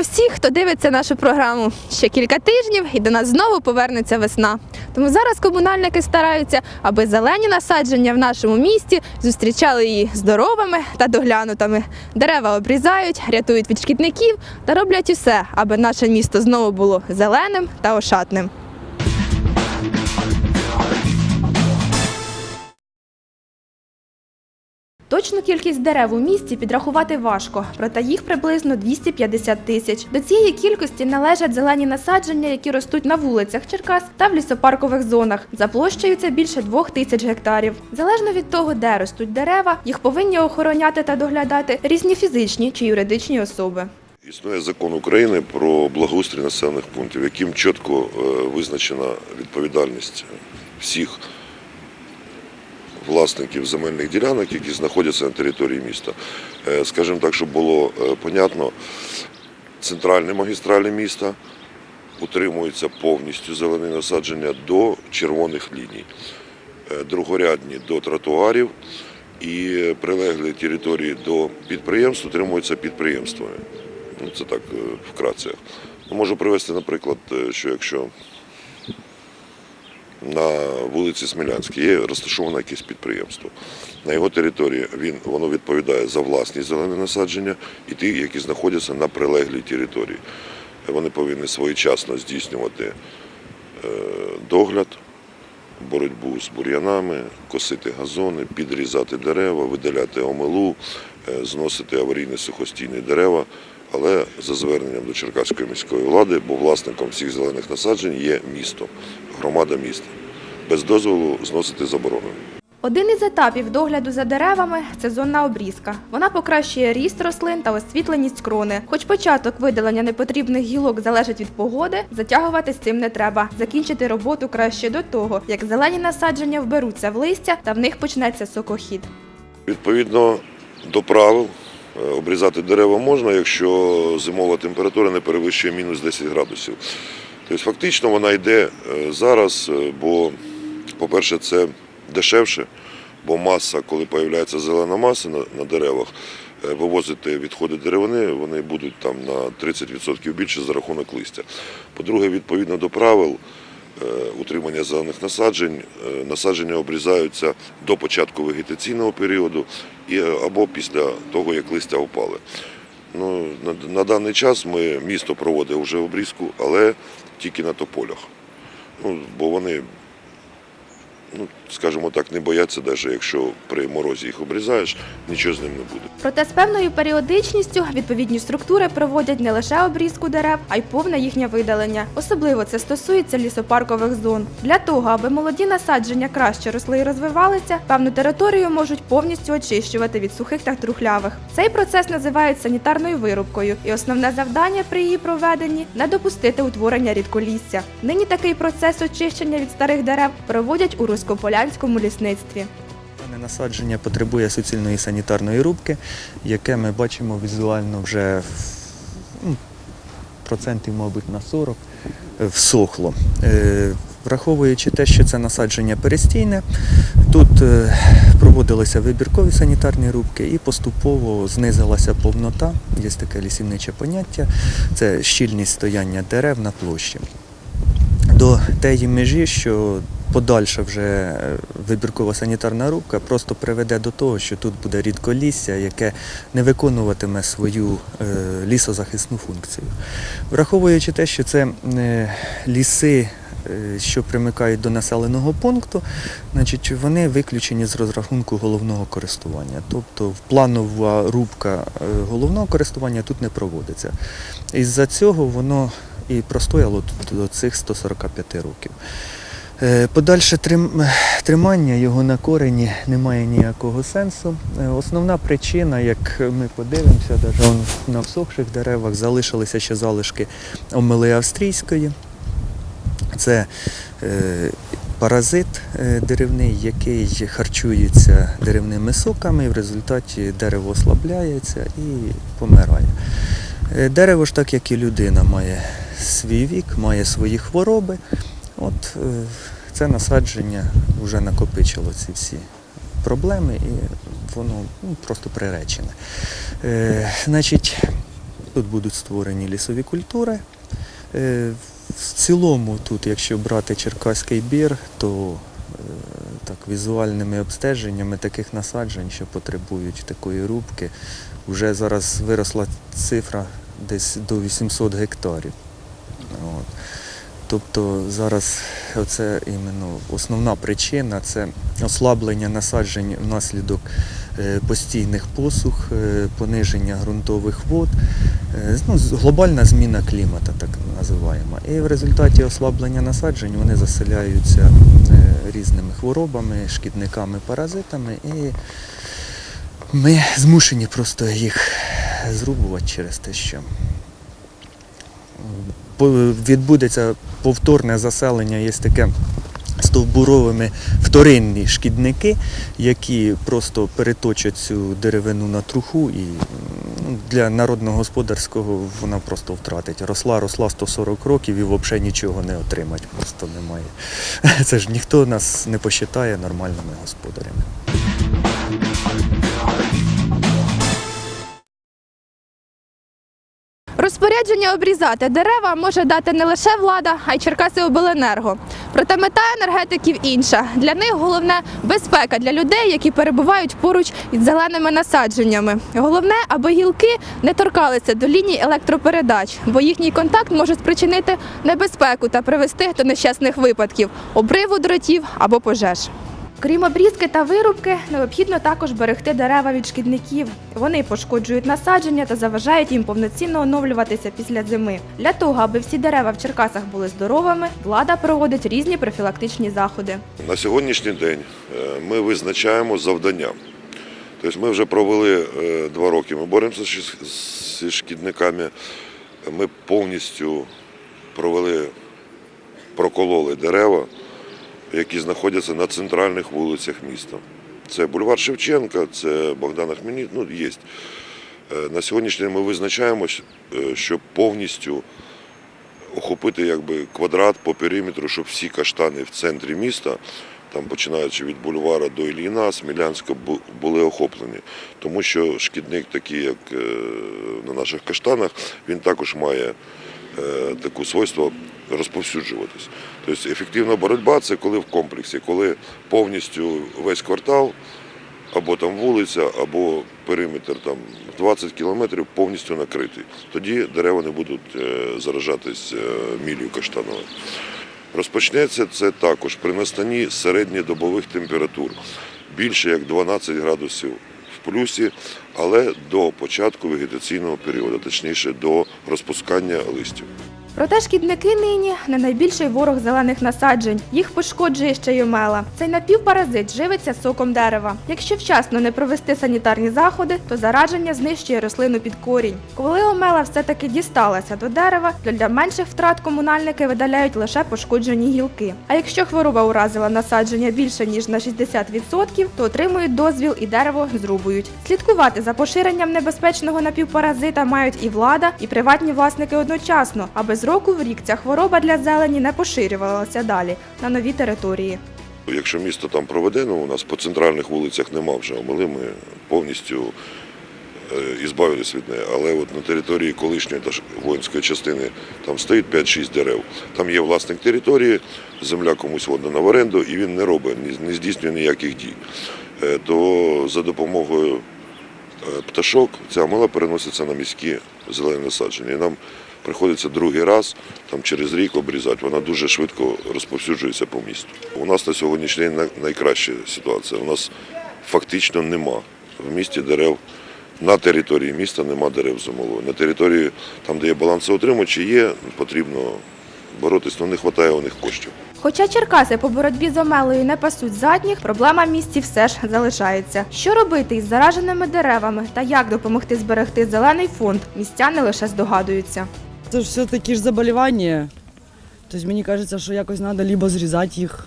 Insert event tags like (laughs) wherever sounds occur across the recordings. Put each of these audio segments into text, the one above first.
Вітаємо всіх, хто дивиться нашу програму. Ще кілька тижнів і до нас знову повернеться весна. Тому зараз комунальники стараються, аби зелені насадження в нашому місті зустрічали її здоровими та доглянутими. Дерева обрізають, рятують від шкідників та роблять усе, аби наше місто знову було зеленим та ошатним. Точну кількість дерев у місті підрахувати важко, проте їх приблизно 250 тисяч. До цієї кількості належать зелені насадження, які ростуть на вулицях Черкас та в лісопаркових зонах. За площею це більше двох тисяч гектарів. Залежно від того, де ростуть дерева, їх повинні охороняти та доглядати різні фізичні чи юридичні особи. Існує закон України про благоустрій населених пунктів, яким чітко е, визначена відповідальність всіх власників земельних ділянок, які знаходяться на території міста. Е, Скажімо так, щоб було е, понятно, центральні магістралі міста утримуються повністю зелені насадження до червоних ліній, Е, другорядні до тротуарів і прилеглі території до підприємств утримуються підприємствами. Ну, це так вкратце. Ну, можу привести, наприклад, що якщо на вулиці Смілянській є розташоване якесь підприємство. На його території він, воно відповідає за власні зелені насадження і ті, які знаходяться на прилеглій території. Вони повинні своєчасно здійснювати е, догляд, боротьбу з бур'янами, косити газони, підрізати дерева, видаляти омилу, е, зносити аварійні сухостійні дерева, але за зверненням до Черкаської міської влади, бо власником всіх зелених насаджень є місто, громада міста. Без дозволу зносити заборонено. Один із етапів догляду за деревами це зонна обрізка. Вона покращує ріст рослин та освітленість крони. Хоч початок видалення непотрібних гілок залежить від погоди, затягувати з цим не треба. Закінчити роботу краще до того, як зелені насадження вберуться в листя та в них почнеться сокохід. Відповідно до правил, е, обрізати дерева можна, якщо зимова температура не перевищує мінус 10 градусів. Тобто фактично вона йде е, зараз, е, бо, по-перше, це дешевше, бо маса, коли з'являється зелена маса на, деревах, е, вивозити відходи деревини, вони будуть там на 30% більше за рахунок листя. По-друге, відповідно до правил, утримання зелених насаджень. Насадження обрізаються до початку вегетаційного періоду або після того, як листя опали. Ну, на, на даний час ми, місто проводимо вже обрізку, але тільки на тополях. Ну, бо вони, ну, скажімо так, не бояться, навіть якщо при морозі їх обрізаєш, нічого з ним не буде. Проте з певною періодичністю відповідні структури проводять не лише обрізку дерев, а й повне їхнє видалення. Особливо це стосується лісопаркових зон. Для того, аби молоді насадження краще росли і розвивалися, певну територію можуть повністю очищувати від сухих та трухлявих. Цей процес називають санітарною вирубкою, і основне завдання при її проведенні не допустити утворення рідколісся. Нині такий процес очищення від старих дерев проводять у Руськополянському лісництві. Насадження потребує суцільної санітарної рубки, яке ми бачимо візуально вже ну, процентів, мабуть, на 40 е, всохло. Е, Враховуючи те, що це насадження перестійне, тут е, проводилися вибіркові санітарні рубки і поступово знизилася повнота, є таке лісівниче поняття, це щільність стояння дерев на площі до тієї межі, що подальша вже е, вибіркова санітарна рубка просто приведе до того, що тут буде рідколісся, яке не виконуватиме свою е, лісозахисну функцію. Враховуючи те, що це е, ліси. Що примикають до населеного пункту, значить вони виключені з розрахунку головного користування. Тобто планова рубка головного користування тут не проводиться. Із-за цього воно і простояло до цих 145 років. Е, Подальше тримання його на корені не має ніякого сенсу. Е, Основна причина, як ми подивимося, навіть на всохших деревах залишилися ще залишки омели австрійської. Це е, паразит деревний, який харчується деревними соками, в результаті дерево ослабляється і помирає. Дерево ж так, як і людина, має свій вік, має свої хвороби. От е, це насадження вже накопичило ці всі проблеми і воно ну, просто приречене. Е, значить, Тут будуть створені лісові культури. Е, В цілому, тут, якщо брати Черкаський бір, то е, так, візуальними обстеженнями таких насаджень, що потребують такої рубки, вже зараз виросла цифра десь до 800 гектарів. Тобто зараз оце іменно основна причина це ослаблення насаджень внаслідок е, постійних посух, е, пониження ґрунтових вод, е, ну, глобальна зміна клімату, так називаємо. І в результаті ослаблення насаджень вони заселяються різними хворобами, шкідниками, паразитами, і ми змушені просто їх зрубувати через те, що відбудеться повторне заселення, є таке стовбуровими вторинні шкідники, які просто переточать цю деревину на труху і ну, для народного-господарського вона просто втратить. Росла, росла 140 років і взагалі нічого не отримать, просто немає. (laughs) Це ж ніхто нас не посчитає нормальними господарями. Розпорядження обрізати дерева може дати не лише влада, а й Черкаси обленерго. Проте мета енергетиків інша. Для них головне безпека для людей, які перебувають поруч із зеленими насадженнями. Головне, аби гілки не торкалися до ліній електропередач, бо їхній контакт може спричинити небезпеку та привести до нещасних випадків, обриву дротів або пожеж. Крім обрізки та вирубки, необхідно також берегти дерева від шкідників. Вони пошкоджують насадження та заважають їм повноцінно оновлюватися після зими. Для того, аби всі дерева в Черкасах були здоровими, влада проводить різні профілактичні заходи. На сьогоднішній день е, ми визначаємо завдання. Тобто ми вже провели е, два роки, ми боремося зі шкідниками. Ми повністю провели, прокололи дерева, які знаходяться на центральних вулицях міста. Це бульвар Шевченка, це Богдана Хмельні, ну є. Е, На сьогоднішній день ми визначаємо, е, щоб повністю охопити якби квадрат по периметру, щоб всі каштани в центрі міста, там починаючи від бульвара до Ільїна, Смілянська, були охоплені. Тому що шкідник, такий, як е, на наших каштанах, він також має таку свойство розповсюджуватись. Тобто ефективна боротьба це коли в комплексі, коли повністю весь квартал або там вулиця, або периметр там 20 кілометрів повністю накритий. Тоді дерева не будуть е, заражатись е, мілію каштановою. Розпочнеться це також при настанні середньодобових температур більше як 12 градусів плюсі, але до початку вегетаційного періоду, точніше до розпускання листів. Проте шкідники нині не найбільший ворог зелених насаджень. Їх пошкоджує ще й омела. Цей напівпаразит живиться соком дерева. Якщо вчасно не провести санітарні заходи, то зараження знищує рослину під корінь. Коли омела все-таки дісталася до дерева, то для менших втрат комунальники видаляють лише пошкоджені гілки. А якщо хвороба уразила насадження більше ніж на 60%, то отримують дозвіл і дерево зрубують. Слідкувати за поширенням небезпечного напівпаразита мають і влада, і приватні власники одночасно, аби з року в рік ця хвороба для зелені не поширювалася далі на нові території. Якщо місто там проведено, у нас по центральних вулицях нема вже омели, ми повністю е, ізбавились від неї. Але от на території колишньої воїнської частини там стоїть 5-6 дерев. Там є власник території, земля комусь віддана в оренду, і він не робить, не здійснює ніяких дій. Е, То за допомогою е, пташок ця омела переноситься на міські зелені насадження. І нам приходиться другий раз, там через рік обрізати. Вона дуже швидко розповсюджується по місту. У нас на сьогоднішній день найкраща ситуація. У нас фактично нема в місті дерев. На території міста нема дерев зимової. На території, там, де є балансоутримувачі, є, потрібно боротись, але не вистачає у них коштів. Хоча Черкаси по боротьбі з омелою не пасуть задніх, проблема в місті все ж залишається. Що робити із зараженими деревами та як допомогти зберегти зелений фонд, містяни лише здогадуються. Це ж все такі ж заболівання. Тобто мені кажеться, що якось треба либо зрізати їх.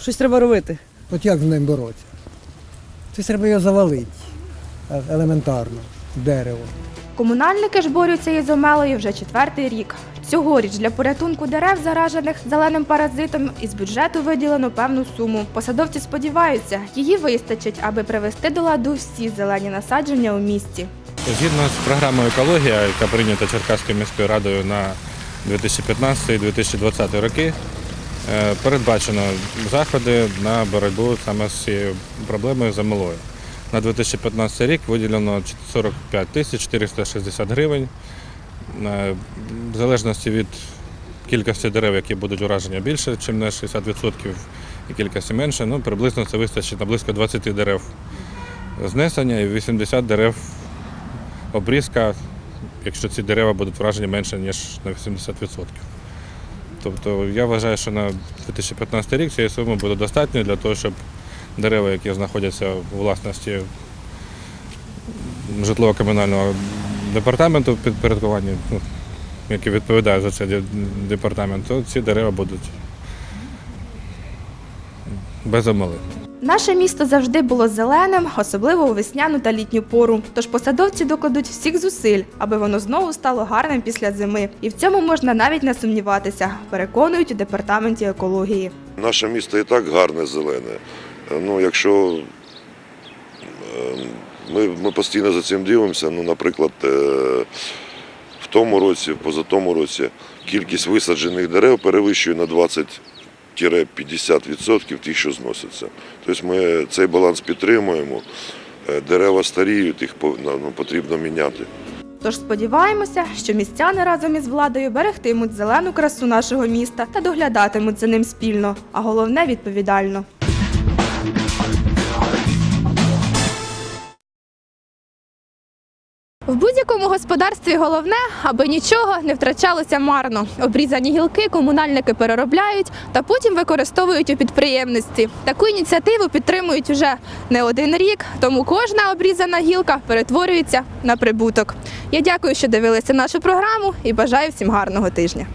Щось треба робити. От як з ним боротися? Це треба його завалити е- елементарно, дерево. Комунальники ж борються із омелою вже четвертий рік. Цьогоріч для порятунку дерев, заражених зеленим паразитом, із бюджету виділено певну суму. Посадовці сподіваються, її вистачить, аби привести до ладу всі зелені насадження у місті. Згідно з програмою екологія, яка прийнята Черкаською міською радою на 2015-2020 роки, е, передбачено заходи на боротьбу саме з цією проблемою замилою. На 2015 рік виділено 45 тисяч 460 гривень. Е, В залежності від кількості дерев, які будуть ураження більше, ніж на 60%, і кількості менше, ну, приблизно це вистачить на близько 20 дерев знесення і 80 дерев обрізка, якщо ці дерева будуть вражені менше, ніж на 80%. Тобто я вважаю, що на 2015 рік цієї суми буде достатньо для того, щоб дерева, які знаходяться у власності житлово-комунального департаменту підпорядкування, ну, які відповідають за цей департамент, то ці дерева будуть без омили. Наше місто завжди було зеленим, особливо у весняну та літню пору. Тож посадовці докладуть всіх зусиль, аби воно знову стало гарним після зими. І в цьому можна навіть не сумніватися, переконують у департаменті екології. Наше місто і так гарне зелене. Ну, якщо е, ми, ми постійно за цим дивимося, ну, наприклад, е, в тому році, в позатому році кількість висаджених дерев перевищує на 20-50% тих, що зносяться. Тобто ми цей баланс підтримуємо. Е, Дерева старіють, їх ну, потрібно міняти. Тож сподіваємося, що містяни разом із владою берегтимуть зелену красу нашого міста та доглядатимуть за ним спільно, а головне відповідально. В будь-якому господарстві головне, аби нічого не втрачалося марно. Обрізані гілки комунальники переробляють та потім використовують у підприємництві. Таку ініціативу підтримують уже не один рік, тому кожна обрізана гілка перетворюється на прибуток. Я дякую, що дивилися нашу програму і бажаю всім гарного тижня.